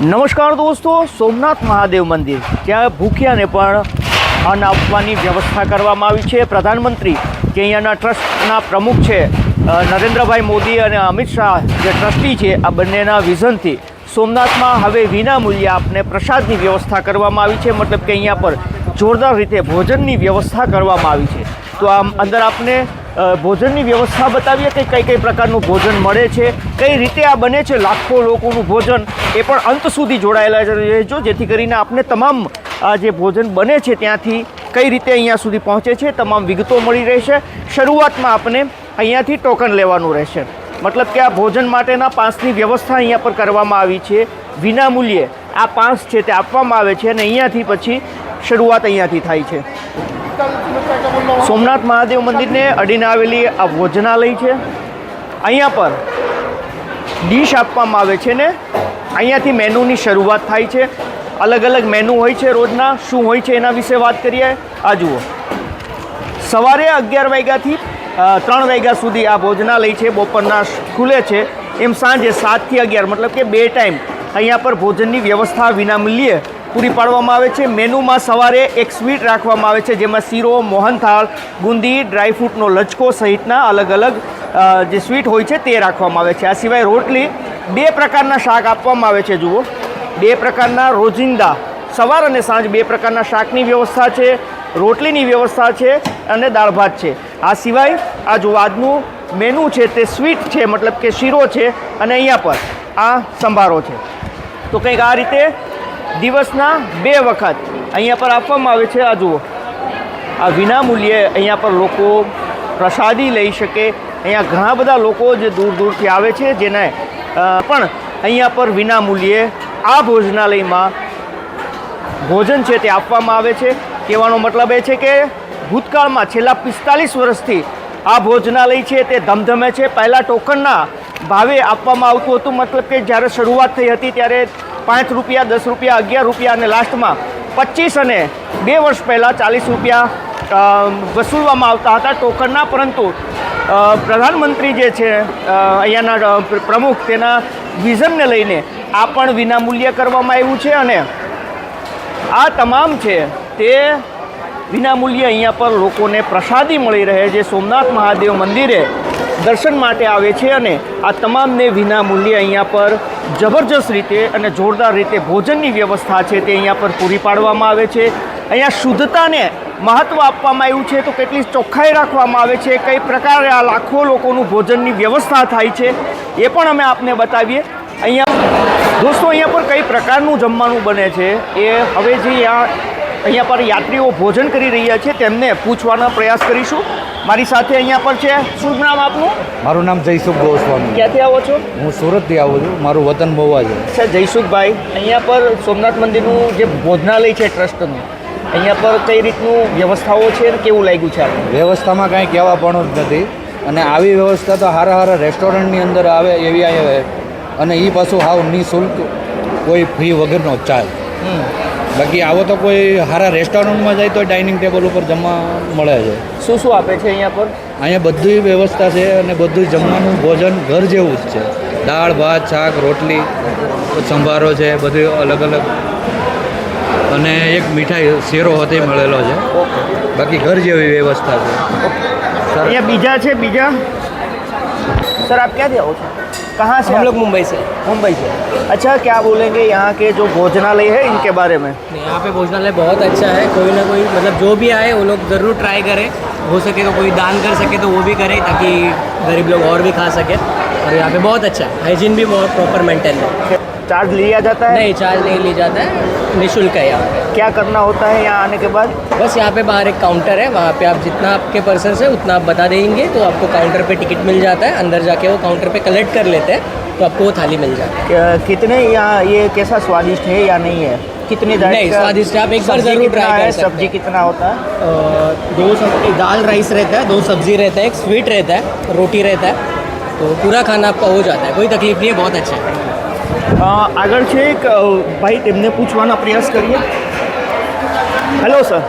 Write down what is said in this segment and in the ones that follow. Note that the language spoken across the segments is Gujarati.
નમસ્કાર દોસ્તો, સોમનાથ મહાદેવ મંદિર. ત્યાં ભૂખ્યાને પણ અન્ન આપવાની વ્યવસ્થા કરવામાં આવી છે. પ્રધાનમંત્રી કે અહીંયાના ટ્રસ્ટના પ્રમુખ છે નરેન્દ્રભાઈ મોદી અને અમિત શાહ જે ટ્રસ્ટી છે, આ બંનેના વિઝનથી સોમનાથમાં હવે વિના મૂલ્યે આપને પ્રસાદની વ્યવસ્થા કરવામાં આવી છે. મતલબ કે અહીંયા પર જોરદાર રીતે ભોજનની વ્યવસ્થા કરવામાં આવી છે. તો આમ અંદર આપને ભોજનની વ્યવસ્થા બતાવીએ કે કઈ કઈ પ્રકારનું ભોજન મળે છે, કઈ રીતે આ બને છે લાખો લોકોનું ભોજન, એ પણ અંત સુધી જોડાયેલા રહેજો. જેથી કરીને આપને તમામ, આ જે ભોજન બને છે ત્યાંથી કઈ રીતે અહીંયા સુધી પહોંચે છે, તમામ વિગતો મળી રહેશે. શરૂઆતમાં આપને અહીંયાથી ટોકન લેવાનું રહેશે. મતલબ કે આ ભોજન માટેના પાંસની વ્યવસ્થા અહીંયા પર કરવામાં આવી છે. વિના મૂલ્યે આ પાંસ છે તે આપવામાં આવે છે અને અહીંયાથી પછી શરૂઆત અહીંયાથી થાય છે. સોમનાથ મહાદેવ મંદિરને અડીને આવેલી આ ભોજનાલય છે. અહીંયા પર ડીશ આપવામાં આવે છે ને, અહીંયાથી મેનુની શરૂઆત થાય છે. અલગ અલગ મેનુ હોય છે રોજના, શું હોય છે એના વિશે વાત કરીએ. આ જુઓ. સવારે અગિયાર વાગ્યાથી ત્રણ વાગ્યા સુધી આ ભોજનાલય છે, બપોરના ખુલે છે. એમ સાંજે સાતથી અગિયાર, મતલબ કે બે ટાઈમ અહીંયા પર ભોજનની વ્યવસ્થા વિનામૂલ્યે પૂરી પાડવામાં આવે છે. મેનુમાં સવારે એક સ્વીટ રાખવામાં આવે છે, જેમાં શીરો, મોહનથાળ બુંદી ડ્રાયફ્રૂટનો લચકો સહિતના અલગ અલગ જે સ્વીટ હોય છે તે રાખવામાં આવે છે. આ સિવાય રોટલી બે પ્રકારના શાક આપવામાં આવે છે. જુઓ. બે પ્રકારના રોજિંદા, સવાર અને સાંજ બે પ્રકારના શાકની વ્યવસ્થા છે, રોટલીની વ્યવસ્થા છે અને દાળ ભાત છે. આ સિવાય આ જો આજનું મેનુ છે તે સ્વીટ છે, મતલબ કે શીરો છે અને અહીંયા પર આ સંભારો છે. તો કંઈક આ રીતે દિવસના બે વખત અહીંયા પર આપવામાં આવે છે. આ જુઓ. આ વિનામૂલ્યે અહીંયા પર લોકો પ્રસાદી લઈ શકે. અહીંયા ઘણા બધા લોકો જે દૂર દૂરથી આવે છે, જેને પણ અહીંયા પર વિનામૂલ્યે આ ભોજનાલયમાં ભોજન છે તે આપવામાં આવે છે. કહેવાનો મતલબ એ છે કે ભૂતકાળમાં છેલ્લા પિસ્તાલીસ વર્ષથી આ ભોજનાલય છે તે ધમધમે છે. પહેલાં ટોકનના ભાવે આપવામાં આવતું હતું. મતલબ કે જ્યારે શરૂઆત થઈ હતી ત્યારે પાંચ રૂપિયા, દસ રૂપિયા, અગિયાર રૂપિયા અને લાસ્ટમાં પચીસ અને બે વર્ષ પહેલાં ચાલીસ રૂપિયા વસૂલવામાં આવતા હતા ટોકનના. પરંતુ પ્રધાનમંત્રી જે છે અહીંયાના પ્રમુખ તેના વિઝનને લઈને આ પણ વિનામૂલ્ય કરવામાં આવ્યું છે અને આ તમામ છે તે વિનામૂલ્યે અહીંયા પર લોકોને પ્રસાદી મળી રહે જે સોમનાથ મહાદેવ મંદિરે દર્શન માટે આવે છે અને આ તમામને વિનામૂલ્યે અહીંયા પર જબરજસ્ત રીતે અને જોરદાર રીતે ભોજનની વ્યવસ્થા છે તે અહીંયા પર પૂરી પાડવામાં આવે છે. અહીંયા શુદ્ધતાને મહત્ત્વ આપવામાં આવ્યું છે તો કેટલી ચોખ્ખાઈ રાખવામાં આવે છે, કઈ પ્રકારે આ લાખો લોકોનું ભોજનની વ્યવસ્થા થાય છે એ પણ અમે આપને બતાવીએ. અહીંયા દોસ્તો, અહીંયા પર કઈ પ્રકારનું જમવાનું બને છે એ હવે જે અહીંયા પર યાત્રીઓ ભોજન કરી રહ્યા છે તેમને પૂછવાનો પ્રયાસ કરીશું. મારી સાથે અહીંયા પર છે. શું નામ આપનું? મારું નામ જયસુખ ગોસ્વામી. ક્યાંથી આવો છો? હું સુરતથી આવું છું. મારું વતન મહુવા છે. સર જયસુખભાઈ અહીંયા પર સોમનાથ મંદિરનું જે ભોજનાલય છે ટ્રસ્ટનું અહીંયા પર કઈ રીતનું વ્યવસ્થાઓ છે કેવું લાગ્યું છે વ્યવસ્થામાં કાંઈ કહેવા પણ જ નથી. અને આવી વ્યવસ્થા તો હારા હારા રેસ્ટોરન્ટની અંદર આવે એવી આવે. અને એ પાછું હાવ નિઃશુલ્ક કોઈ ફી વગરનો હમ. બાકી આવો તો કોઈ સારા રેસ્ટોરન્ટમાં જાય તો ડાઇનિંગ ટેબલ ઉપર જમવા મળે છે. શું શું આપે છે અહીંયા પર? અહીંયા બધી વ્યવસ્થા છે અને બધું જમવાનું ભોજન ઘર જેવું જ છે. દાળ ભાત શાક રોટલી સંભારો છે બધું અલગ અલગ. અને એક મીઠાઈ શેરો હતો મળેલો છે. બાકી ઘર જેવી વ્યવસ્થા છે. અહીંયા બીજા છે બીજા? સર આપ ક્યાંથી આવો છો? कहाँ से हम लोग मुंबई से। मुंबई से। अच्छा क्या बोलेंगे यहाँ के जो भोजनालय है इनके बारे में? यहाँ पे भोजनालय बहुत अच्छा है। कोई ना कोई मतलब जो भी आए वो लोग ज़रूर ट्राई करें। हो सके तो कोई दान कर सके तो वो भी करें ताकि गरीब लोग और भी खा सके। और यहाँ पे बहुत अच्छा है। हाइजीन भी बहुत प्रॉपर मेंटेन है। चार्ज लिया जाता है? नहीं चार्ज नहीं लिया जाता है। निःशुल्क है यहाँ पे। क्या करना होता है यहाँ आने के बाद बस यहाँ पे बाहर एक काउंटर है वहाँ पे आप जितना आपके पर्सन है उतना आप बता देंगे तो आपको काउंटर पे टिकट मिल जाता है अंदर जाके वो काउंटर पे कलेक्ट कर लेते हैं तो आपको वो थाली मिल जाती है क्या- कितने यहाँ ये कैसा स्वादिष्ट है या नहीं है कितने जात नहीं, का- स्वादिष्ट है, आप एक बार सब्जी जरूर कितना try कर है सकते सब्जी हैं। कितना होता है अ, दो सब्जी दाल राइस रहता है दो सब्जी रहता है एक स्वीट रहता है रोटी रहता है तो पूरा खाना आपका हो जाता है कोई तकलीफ नहीं है बहुत अच्छा है અ, આગળ છે એક અ, ભાઈ તેમને પૂછવાના પ્રયાસ કરીએ हेलो सर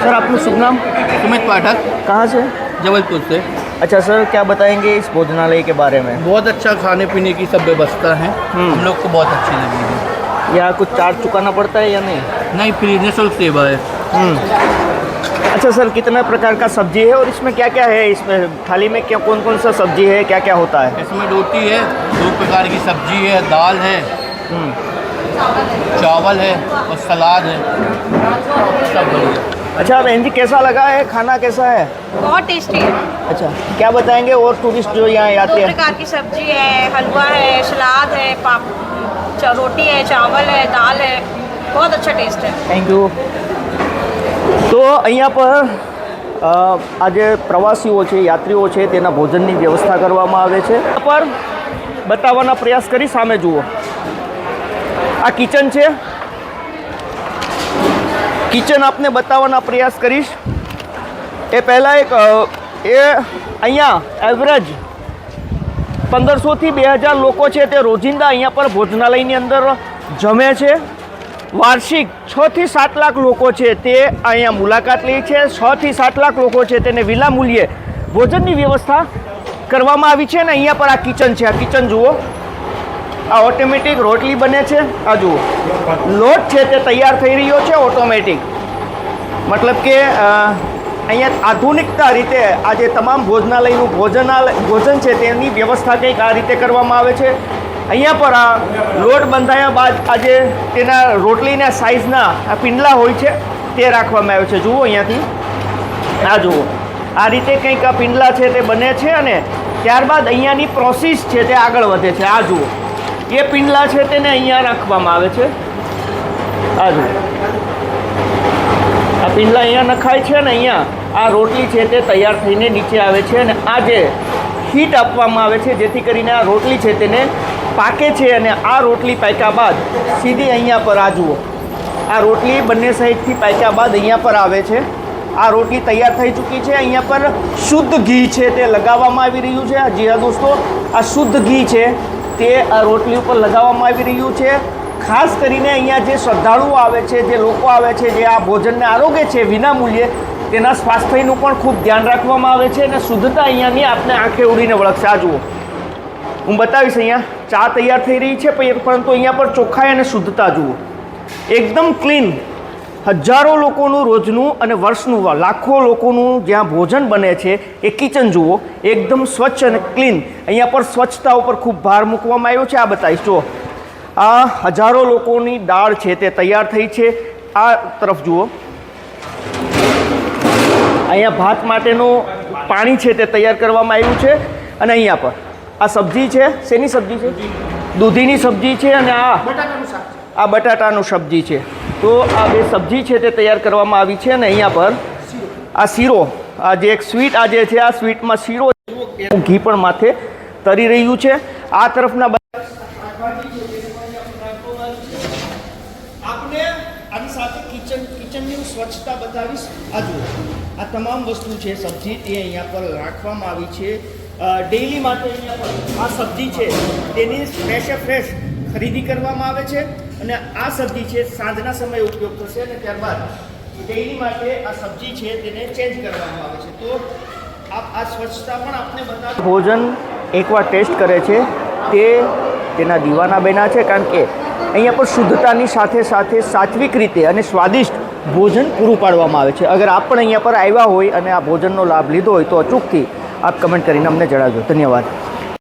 सर आपका शुभ नाम? सुमित पाठक। कहाँ से? जबलपुर से। अच्छा सर क्या बताएँगे इस भोजनालय के बारे में? बहुत अच्छा खाने पीने की सब व्यवस्था है। हम्म। हम लोग को बहुत अच्छी लगी है। यहाँ कुछ चार्ज चुकाना पड़ता है या नहीं? नहीं फ्री निःशुल्क सेवा है। हम्म। अच्छा सर कितना प्रकार का सब्ज़ी है और इसमें क्या क्या है? इसमें थाली में क्या कौन कौन सा सब्ज़ी है? क्या क्या होता है? इसमें रोटी है दो प्रकार की सब्ज़ी है दाल है। हम्म। चावल है और सलाद है सब बढ़िया अच्छा बहन जी कैसा लगा है खाना कैसा है बहुत टेस्टी है अच्छा क्या बताएंगे और टूरिस्ट जो यहाँ दो आते हैं प्रकार की सब्जी है हलवा है सलाद है पाप च- रोटी है चावल है दाल है बहुत अच्छा टेस्ट है થેન્ક યુ તો અહીંયા પર અ, આ જે પ્રવાસીઓ છે યાત્રીઓ છે તેના ભોજનની વ્યવસ્થા કરવામાં આવે છે આ પર બતાવવાના પ્રયાસ કરી સામે જુઓ આ કિચન છે. કિચન આપને બતાવવાના પ્રયાસ કરીશ. એ પહેલાં એક એ અહીંયા એવરેજ પંદરસોથી બે હજાર લોકો છે તે રોજિંદા અહીંયા પર ભોજનાલયની અંદર જમે છે. વાર્ષિક છથી સાત લાખ લોકો છે તે અહીંયા મુલાકાત લે છે. છથી સાત લાખ લોકો છે તેને વિના મૂલ્યે ભોજનની વ્યવસ્થા કરવામાં આવી છે અને અહીંયા પર આ કિચન છે. આ કિચન જુઓ. આ ઓટોમેટિક રોટલી બને છે. આ જુઓ. લોટ છે તે તૈયાર થઈ રહ્યો છે ઓટોમેટિક મતલબ કે અહીંયા આધુનિકતા રીતે આ જે તમામ ભોજનાલયનું ભોજનાલય ભોજન છે તેની વ્યવસ્થા કંઈક આ રીતે કરવામાં આવે છે. અહીંયા પર આ લોટ બંધાયા બાદ આજે તેના રોટલીના સાઇઝના આ પિંડલા હોય છે તે રાખવામાં આવે છે. જુઓ અહીંયાથી. આ જુઓ. આ રીતે કંઈક આ પિંડલા છે તે બને છે અને ત્યારબાદ અહીંયાની પ્રોસેસ છે તે આગળ વધે છે. આ જુઓ. એ પિંડલા છે તેને અહીંયા રાખવામાં આવે છે. આ જુઓ. આ પિંડલા અહીંયા નખાય છે ને અહીંયા આ રોટલી છે તે તૈયાર થઈને નીચે આવે છે અને આ જે હીટ આપવામાં આવે છે, જેથી કરીને આ રોટલી છે તેને પાકે છે અને આ રોટલી પાક્યા બાદ સીધી અહીંયા પર આ જુઓ. આ રોટલી બંને સાઈડથી પાક્યા બાદ અહીંયા પર આવે છે. આ રોટલી તૈયાર થઈ ચૂકી છે. અહીંયા પર શુદ્ધ ઘી છે તે લગાવવામાં આવી રહ્યું છે. જી હા દોસ્તો, આ શુદ્ધ ઘી છે તે આ રોટલી ઉપર લગાવવામાં આવી રહ્યું છે. ખાસ કરીને અહીંયા જે શ્રદ્ધાળુઓ આવે છે, જે લોકો આવે છે, જે આ ભોજનને આરોગ્ય છે વિનામૂલ્યે, તેના સ્વાસ્થ્યનું પણ ખૂબ ધ્યાન રાખવામાં આવે છે અને શુદ્ધતા અહીંયાની આપને આંખે ઉડીને વળગશે. આ જુઓ. હું બતાવીશ અહીંયા, ચા તૈયાર થઈ રહી છે પરંતુ અહીંયા પર ચોખ્ખાઈ અને શુદ્ધતા જુઓ. એકદમ ક્લીન હજારો લોકોનું રોજનું અને વર્ષનું લાખો લોકોનું જ્યાં ભોજન બને છે એ કિચન જુઓ એકદમ સ્વચ્છ અને ક્લીન અહીંયા પર સ્વચ્છતા ઉપર ખૂબ ભાર મૂકવામાં આવ્યો છે. આ બતાવીશ. જુઓ. આ હજારો લોકોની દાળ છે તે તૈયાર થઈ છે. આ તરફ જુઓ. અહીંયા ભાત માટેનું પાણી છે તે તૈયાર કરવામાં આવ્યું છે. અને અહીંયા પર આ સબ્જી છે. શેની સબ્જી છે? દૂધીની સબ્જી છે અને આ આ બટાટાનું સબ્જી છે. તો આ બે સબ્જી છે તે તૈયાર કરવામાં આવી છે અને અહીંયા પર આ શીરો, આ જે એક સ્વીટ આ જે છે, આ સ્વીટમાં શીરો ઘી પણ માથે તરી રહ્યું છે. આ તરફના આપણે આની સાથે કિચન, કિચનની હું સ્વચ્છતા બતાવીશ. આ આ તમામ વસ્તુ છે, સબ્જી એ અહીંયા પર રાખવામાં આવી છે. ડેઈલી માટે અહીંયા પર આ સબ્જી છે, તેની ફ્રેશે ફ્રેશ ખરીદી કરવામાં આવે છે. અને આ સબ્જી છે સાંજના સમયે ઉપયોગ થશે અને ત્યારબાદ ડેઈલી માટે આ સબ્જી છે તેને ચેન્જ કરવામાં આવે છે. તો આપ આ સ્વચ્છતા પણ આપને બતાવ ભોજન એકવાર ટેસ્ટ કરે છે તે તેના દીવાના બેના છે કારણ કે અહીંયા પર શુદ્ધતાની સાથે સાથે સાત્વિક રીતે અને સ્વાદિષ્ટ ભોજન પૂરું પાડવામાં આવે છે. અગર આપ પણ અહીંયા પર આવ્યા હોય અને આ ભોજનનો લાભ લીધો હોય તો અચૂકથી આપ કમેન્ટ કરીને અમને જણાવજો. ધન્યવાદ.